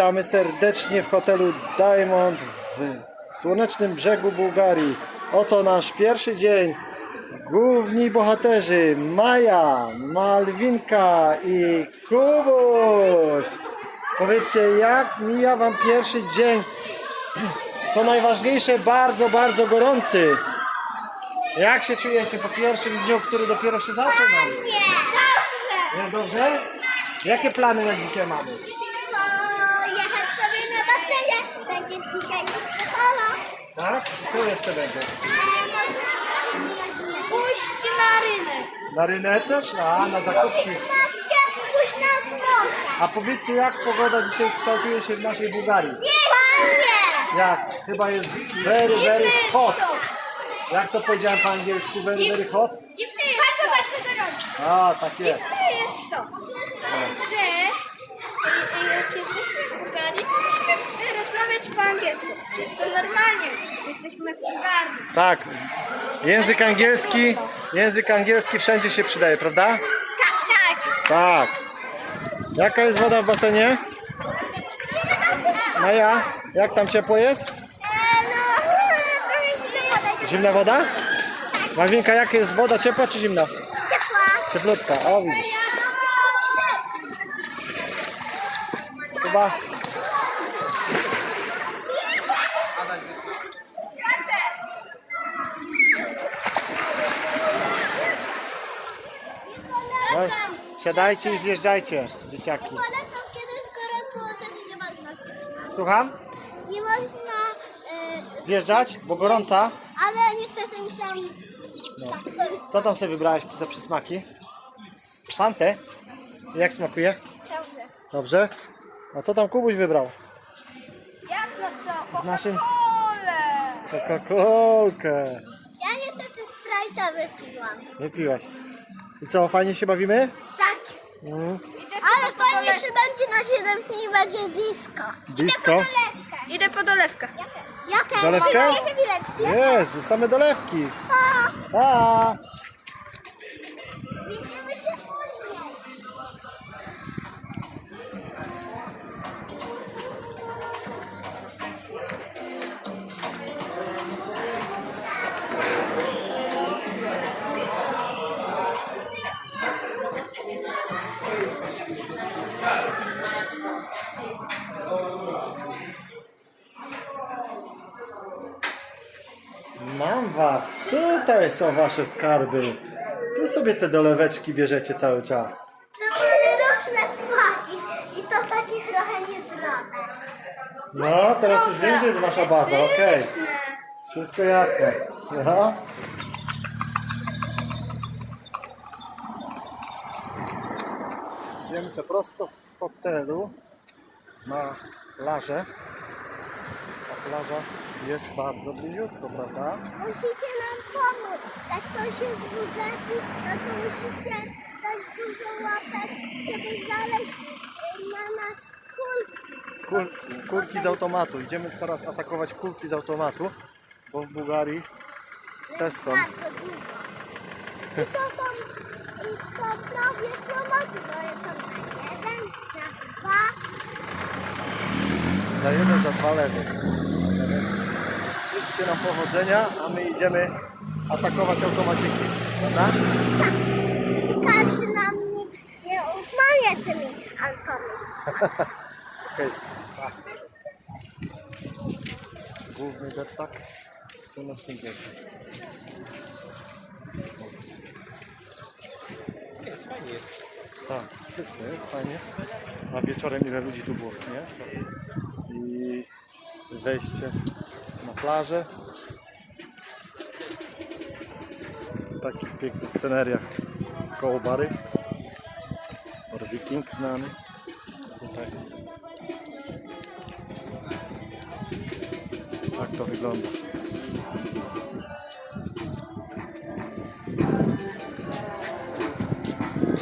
Witamy serdecznie w hotelu Diamond w słonecznym brzegu Bułgarii. Oto nasz pierwszy dzień. Główni bohaterzy Maja, Malwinka i Kubuś. Powiedzcie, jak mija Wam pierwszy dzień? Co najważniejsze, bardzo, bardzo gorący. Jak się czujecie po pierwszym dniu, który dopiero się zaczął? Jest dobrze? Jakie plany na dzisiaj mamy? Pojechać sobie na basenie. Będzie dzisiaj polo. Tak? Co jeszcze będzie? Pójść na rynek. Na ryneczek? A, na zakupki. Maskę, pójść na dworze. A powiedzcie, jak pogoda dzisiaj kształtuje się w naszej Bułgarii? Fajnie. Jak? Chyba jest very, very hot. Jak to powiedziałem po angielsku? Very, very hot? Dziwne jest bardzo, bardzo gorąco. A, tak jest to, że y, y, jak jesteśmy w Bułgarii, to musimy rozmawiać po angielsku. Przecież to normalnie, przecież jesteśmy w. Tak. Język angielski, język angielski wszędzie się przydaje, prawda? Tak, tak. Tak. Jaka jest woda w basenie? Maja, jak tam ciepło jest? No. Zimna woda? Malwinka, jak jest woda? Ciepła czy zimna? Ciepła. Cieplutka. O, widzisz. Chyba no, siadajcie i zjeżdżajcie, dzieciaki. Polecam, kiedy jest gorąco, wtedy nie można. Słucham? Nie można, e, Zjeżdżać, bo gorąca. ale niestety musiałam... Tak, to jest Co tam sobie wybrałeś za przysmaki? Fantę? Jak smakuje? dobrze. Dobrze? A co tam Kubuś wybrał? Jak no co? W naszym- Coca-Colę. Coca-Colkę. Ja niestety Sprite'a wypiłam. Wypiłaś. I co, fajnie się bawimy? Mm. Ale fajnie, że będzie na 7 dni i będzie disco. Disco? Idę po dolewkę. Ja też. Ja też. Dolewkę? Jezu, same dolewki. Pa. A, was. Tutaj są wasze skarby. Tu sobie te doleweczki bierzecie cały czas. To były różne smaki i to takie trochę niezrane. No, teraz już wiem, gdzie jest wasza baza, okej. Wszystko jasne. No. Idziemy sobie prosto z hotelu na plażę. A plaża jest bardzo bliziutko, prawda? Musicie nam pomóc. Jak ktoś jest z Bułgarii, no to musicie dać dużo łapek, żeby znaleźć y, na nas kulki. Kul, kulki z automatu. Idziemy teraz atakować kulki z automatu, bo w Bułgarii też są. Bardzo dużo. I to są, i są prawie promocji, bo są za jeden, za dwa. Za jeden, za dwa lewy. Życzcie nam powodzenia, a my idziemy atakować automaciki. Prawda? Ciekawe, czy nam nic nie umanie tymi antami. Okej. tak. Główny jetpack. Tu na tym wieku. Jest, fajnie jest. Tak, wszystko jest fajnie. A wieczorem ile ludzi tu było, nie? I wejście na plażę. W takich pięknych sceneriach koło bary. Bar Viking znany. Tutaj. Tak to wygląda.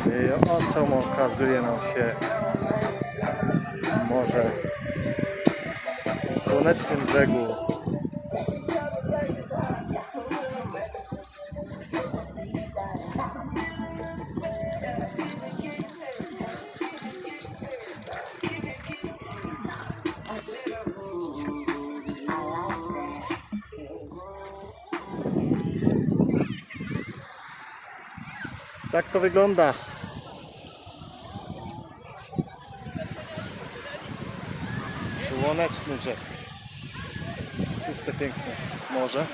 I oczom okazuje nam się morze w słonecznym brzegu. to wygląda. Słoneczny brzeg. Czyste, piękne morze.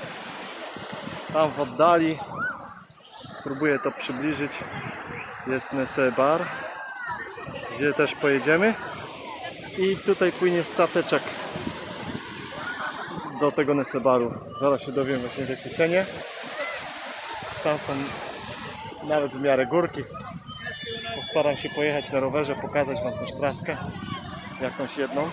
Tam w oddali, spróbuję to przybliżyć, jest nesebar, gdzie też pojedziemy. I tutaj płynie stateczek do tego Nesebaru. Zaraz się dowiem właśnie w jakiej cenie. Tam są nawet w miarę górki. Postaram się pojechać na rowerze, pokazać Wam też traskę jakąś jedną.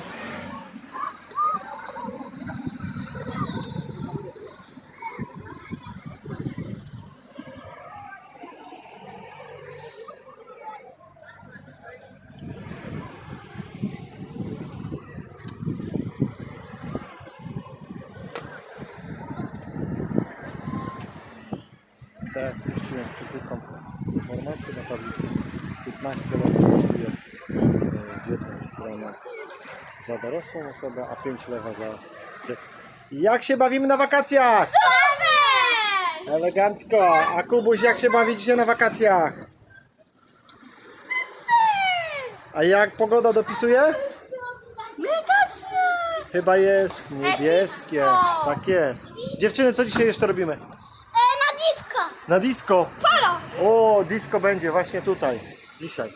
w jedną stronę za dorosłą osobę, a 5 lewa za dziecko. Jak się bawimy na wakacjach? Super! Elegancko. A Kubuś, jak się bawicie na wakacjach? Super! A jak pogoda dopisuje? Chyba jest e, niebieskie. Tak jest. Dziewczyny, co dzisiaj jeszcze robimy? E, na disco. Na disco? Polo. O, disco będzie właśnie tutaj. Dzisiaj.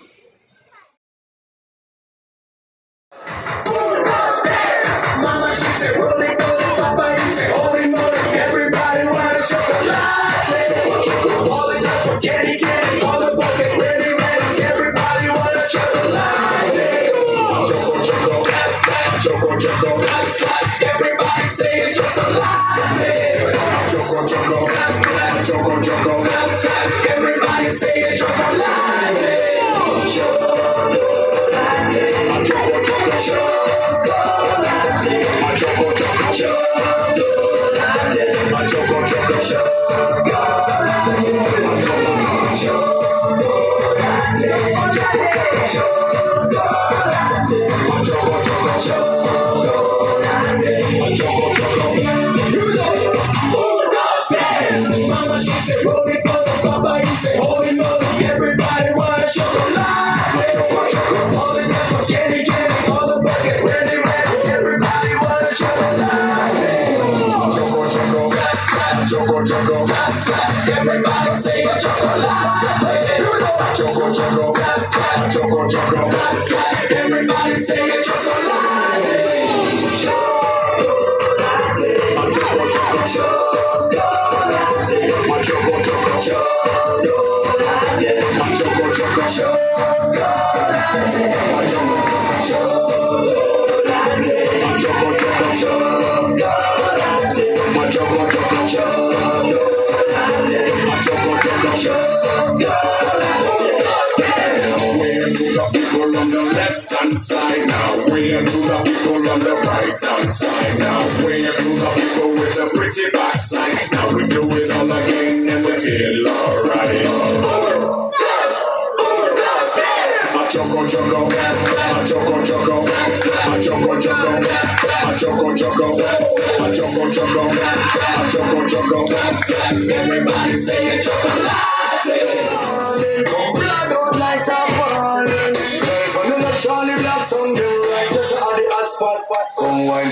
Jogo, jogo, jogo. Everybody.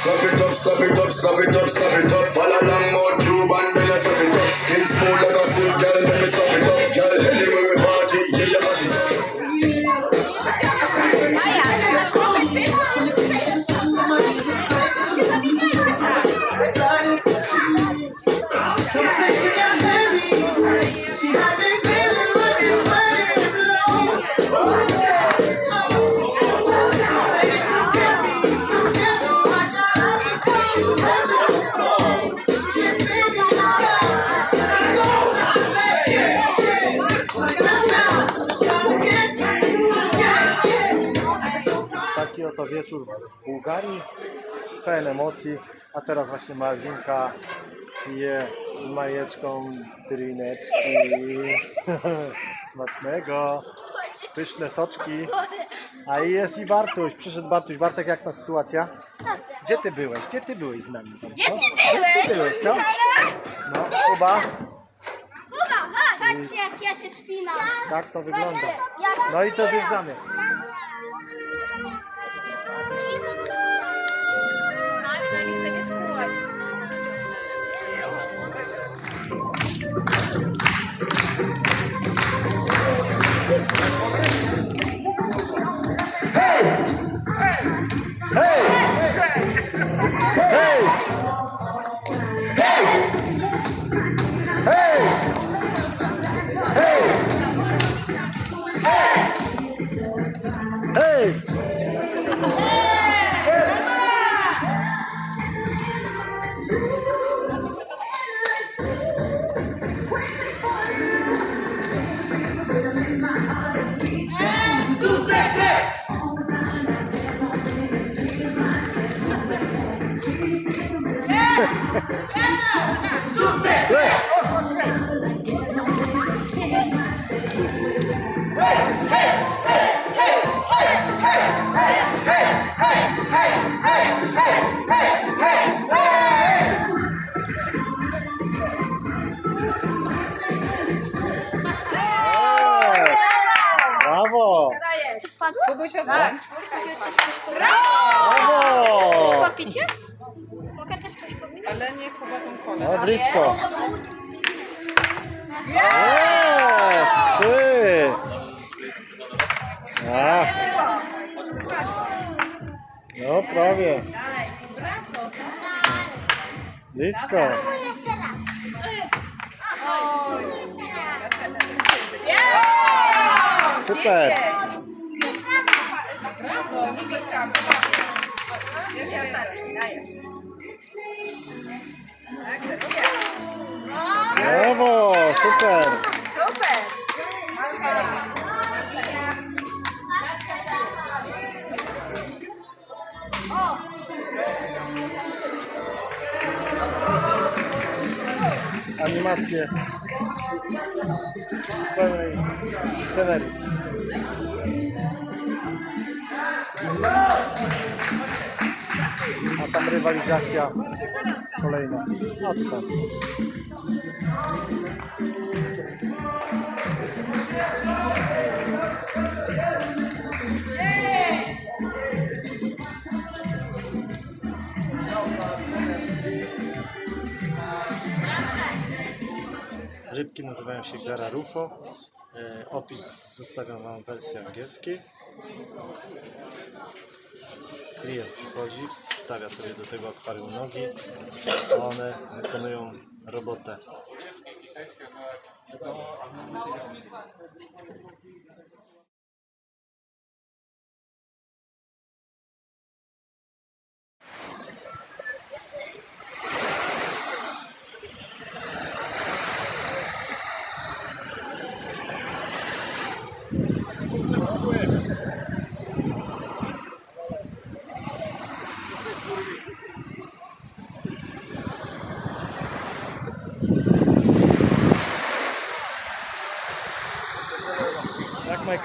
stop it up, stop it up, stop it up, stop it up. Wieczór w Bułgarii, pełen emocji, a teraz właśnie Malwinka pije z majeczką drineczki. Smacznego. Pyszne soczki. A i jest i Bartuś. Przyszedł Bartuś. Bartek, jak ta sytuacja? Gdzie ty byłeś? Gdzie ty byłeś z nami? Gdzie ty byłeś? no? No, Kuba, Kuba, patrzcie jak ja się spinam. tak to wygląda. No i to zjeżdżamy. Hej! Blisko. Jest! Trzy! A. No prawie. Blisko. Super. Brawo, niebieska. Jeszcze ostatni, dajesz. Tak. Brawo, super. Super. Animacje. Pełnej scenerii. A tam rywalizacja kolejna. A tu tam. Rybki nazywają się Gararufo. E, Opis zostawiam Wam w wersji angielskiej. Klient przychodzi, wstawia sobie do tego akwarium nogi, a one wykonują robotę.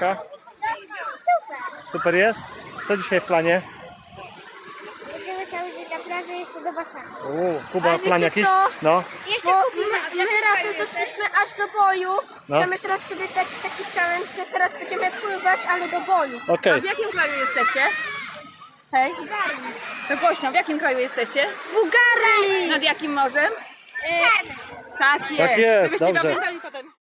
Jak Majka? Super. Super jest? Co dzisiaj w planie? Będziemy cały dzień na plaży jeszcze do basenu. Uuu, Kuba, Ale plan wiecie jakiś? co? No. Jeszcze Bo my, my razem doszliśmy aż do boju. No. Chcemy teraz sobie dać taki challenge, że teraz będziemy pływać, ale do boju. Okej. W jakim kraju jesteście? Hej, no głośno, w jakim kraju jesteście? Bułgarii! Nad jakim morzem? Czarny. Tak jest. Tak jest, Żebyście dobrze. pamiętali potem.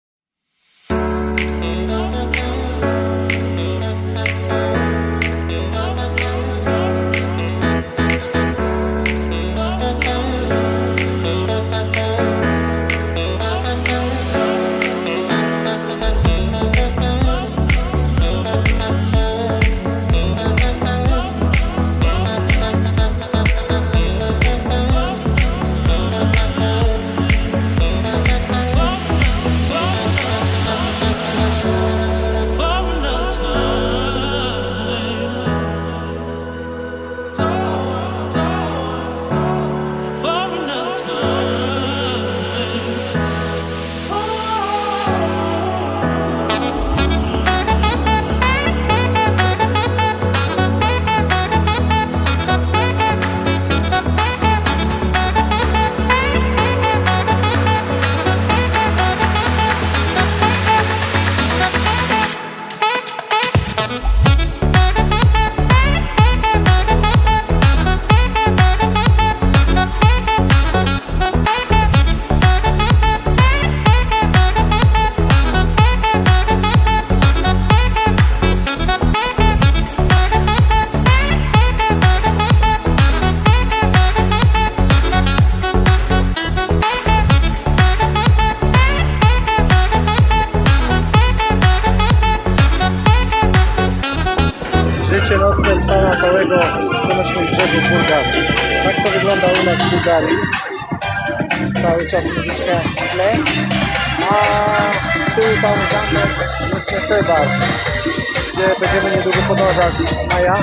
Będziemy niedługo podążać. Maja,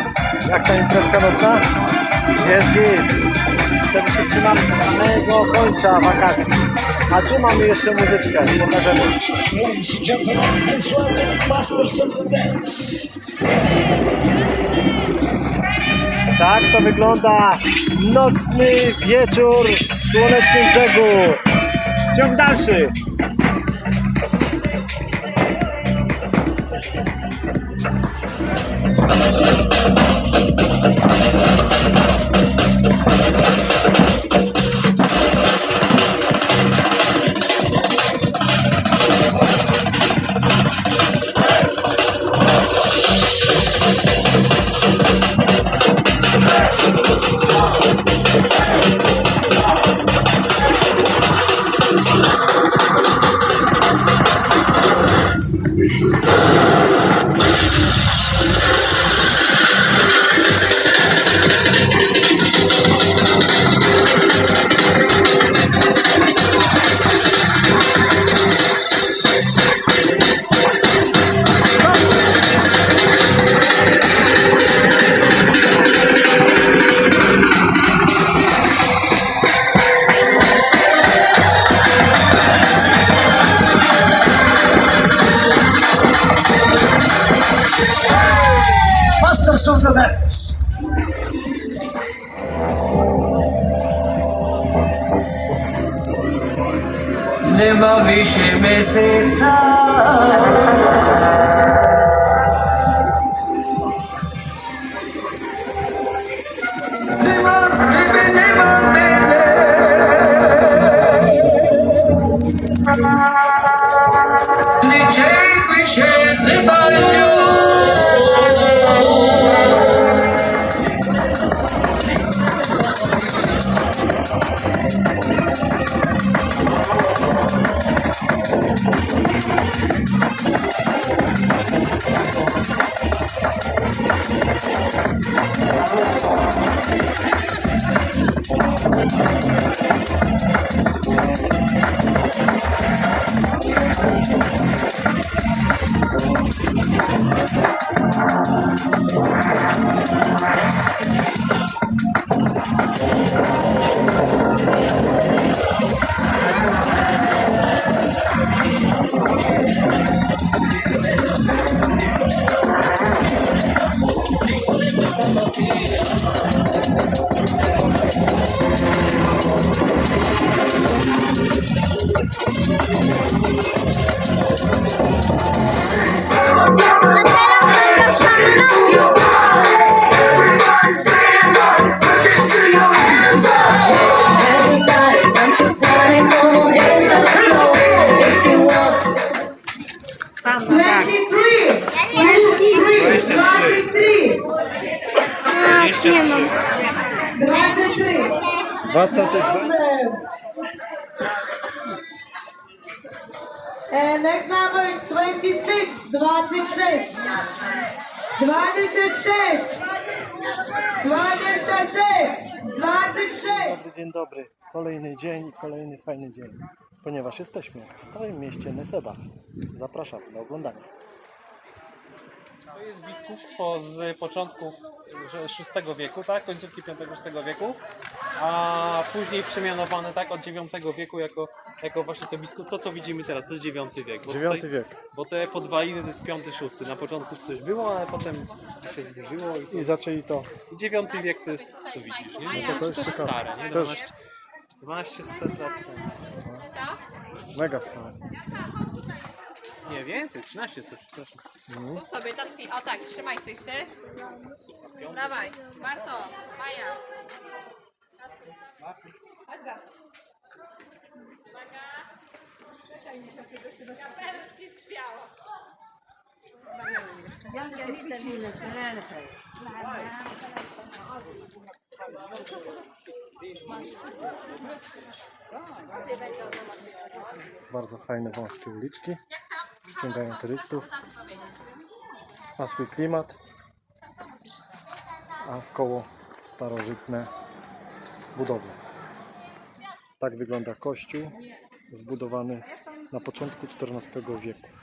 jak ta imprezka nocna? Jest git. Wtedy się trzymamy samego końca wakacji. A tu mamy jeszcze muzyczkę, pokażemy. Ladies and gentlemen, please welcome masters of the dance. Tak to wygląda nocny wieczór w słonecznym brzegu. Ciąg dalszy. Nema vishe meseca Nie mam. 22. And next number is 26, 26. 26. 26. 26. Dobry dzień dobry. Kolejny dzień i kolejny fajny dzień. Ponieważ jesteśmy w starym mieście Nesebar. Zapraszam do oglądania. To jest biskupstwo z początków VI wieku, tak? Końcówki V-VI wieku, a później przemianowane tak od IX wieku jako, jako właśnie to biskup. To co widzimy teraz, to jest IX wiek. Bo tutaj- wiek. Bo te podwaliny to jest V-VI. Na początku coś było, ale potem się zburzyło i, I zaczęli to. i IX wiek to jest co widzisz, nie? to- to jest ciekawe. stare, nie? To już- 12, 1200 lat temu. Mega stare. Nie, więcej, 1300, przepraszam. Tu sobie tatki. O tak, trzymaj ty. Dawaj, Marto, Maja. Chodź gaz. Bardzo fajne wąskie uliczki przyciągają turystów, ma swój klimat, a w koło starożytne budowle. Tak wygląda kościół zbudowany na początku XIV wieku.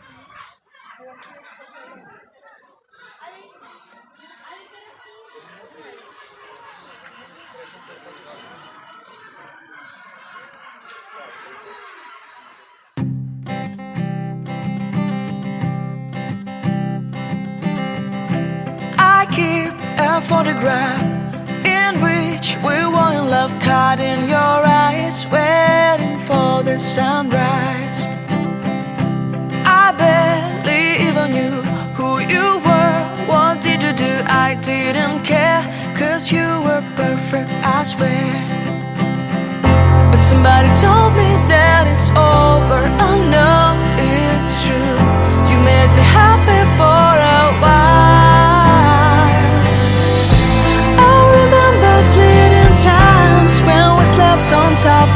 swear. But somebody told me that it's over. I know it's true. You made me happy for a while. I remember fleeting times when we slept on top